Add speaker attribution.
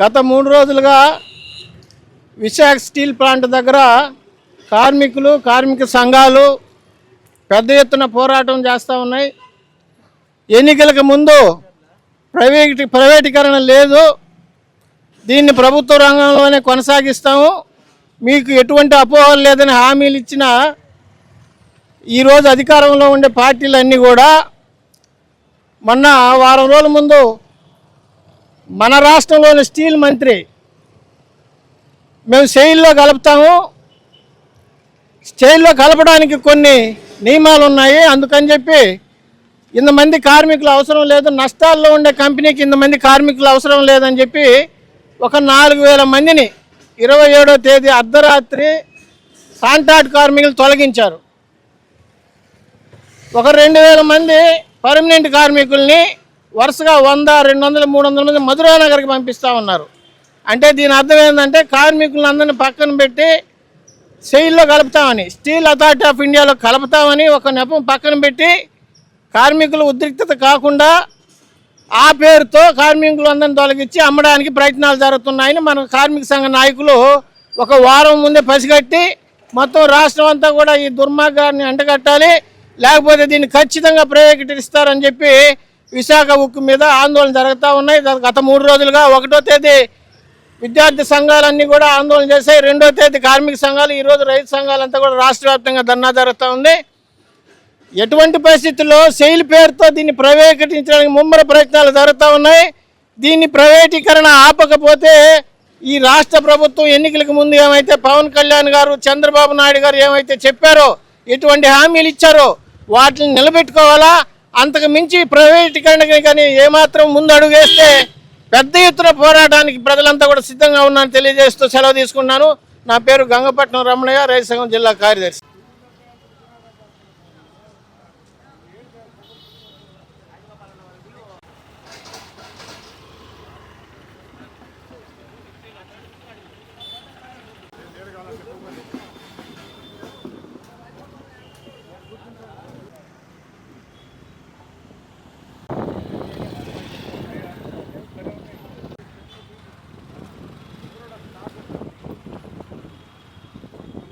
Speaker 1: గత మూడు రోజులుగా విశాఖ స్టీల్ ప్లాంట్ దగ్గర కార్మికులు కార్మిక సంఘాలు పెద్ద ఎత్తున పోరాటం చేస్తూ ఉన్నాయి. ఎన్నికలకు ముందు ప్రైవేట్ ప్రైవేటీకరణ లేదు. దీన్ని ప్రభుత్వ రంగంలోనే కొనసాగిస్తాము. మీకు ఎటువంటి అపోహలు లేదని హామీలు ఇచ్చిన ఈరోజు అధికారంలో ఉండే పార్టీలన్నీ కూడా మొన్న వారం రోజుల ముందు మన రాష్ట్రంలోని స్టీల్ మంత్రి మేము సెయిల్లో కలుపుతాము. స్టైల్లో కలపడానికి కొన్ని నియమాలు ఉన్నాయి. అందుకని చెప్పి ఇంతమంది కార్మికులు అవసరం లేదు నష్టాల్లో ఉండే కంపెనీకి ఇంతమంది కార్మికులు అవసరం లేదని చెప్పి ఒక నాలుగు వేల మందిని ఇరవై ఏడో తేదీ అర్ధరాత్రి కాంట్రాక్ట్ కార్మికులు తొలగించారు. ఒక రెండు వేల మంది పర్మనెంట్ కార్మికుల్ని వరుసగా వంద రెండు వందల మూడు వందల మంది మధురా నగర్కి పంపిస్తూ ఉన్నారు. అంటే దీని అర్థం ఏంటంటే కార్మికులను అందరిని పక్కన పెట్టి సెయిల్లో కలుపుతామని స్టీల్ అథారిటీ ఆఫ్ ఇండియాలో కలుపుతామని ఒక నెపం పక్కన పెట్టి కార్మికులు ఉద్రిక్తత కాకుండా ఆ పేరుతో కార్మికులు అందరిని తొలగించి అమ్మడానికి ప్రయత్నాలు జరుగుతున్నాయని మన కార్మిక సంఘ నాయకులు ఒక వారం ముందే పసిగట్టి మొత్తం రాష్ట్రం అంతా కూడా ఈ దుర్మార్గాన్ని అంటగట్టాలి. లేకపోతే దీన్ని ఖచ్చితంగా ప్రైవేటీకరిస్తారని చెప్పి విశాఖ ఉక్కు మీద ఆందోళన జరుగుతూ ఉన్నాయి. గత మూడు రోజులుగా ఒకటో తేదీ విద్యార్థి సంఘాలన్నీ కూడా ఆందోళన చేశాయి. రెండో తేదీ కార్మిక సంఘాలు ఈరోజు రైతు సంఘాలంతా కూడా రాష్ట్ర వ్యాప్తంగా ధర్నా జరుగుతూ ఉంది. ఎటువంటి పరిస్థితుల్లో సెయిల్ పేరుతో దీన్ని ప్రైవేటీకరించడానికి ముమ్మర ప్రయత్నాలు జరుగుతూ ఉన్నాయి. దీన్ని ప్రైవేటీకరణ ఆపకపోతే ఈ రాష్ట్ర ప్రభుత్వం ఎన్నికలకు ముందు ఏమైతే పవన్ కళ్యాణ్ గారు చంద్రబాబు నాయుడు గారు ఏమైతే చెప్పారో ఎటువంటి హామీలు ఇచ్చారో వాటిని నిలబెట్టుకోవాలా? అంతకు మించి ప్రైవేటీకరణకి కానీ ఏమాత్రం ముందు అడుగేస్తే పెద్ద ఎత్తున పోరాటానికి ప్రజలంతా కూడా సిద్ధంగా ఉన్నారని తెలియజేస్తూ సెలవు తీసుకున్నాను. నా పేరు గంగపట్నం రమణయ్య రైతు సంఘం జిల్లా కార్యదర్శి. Gracias.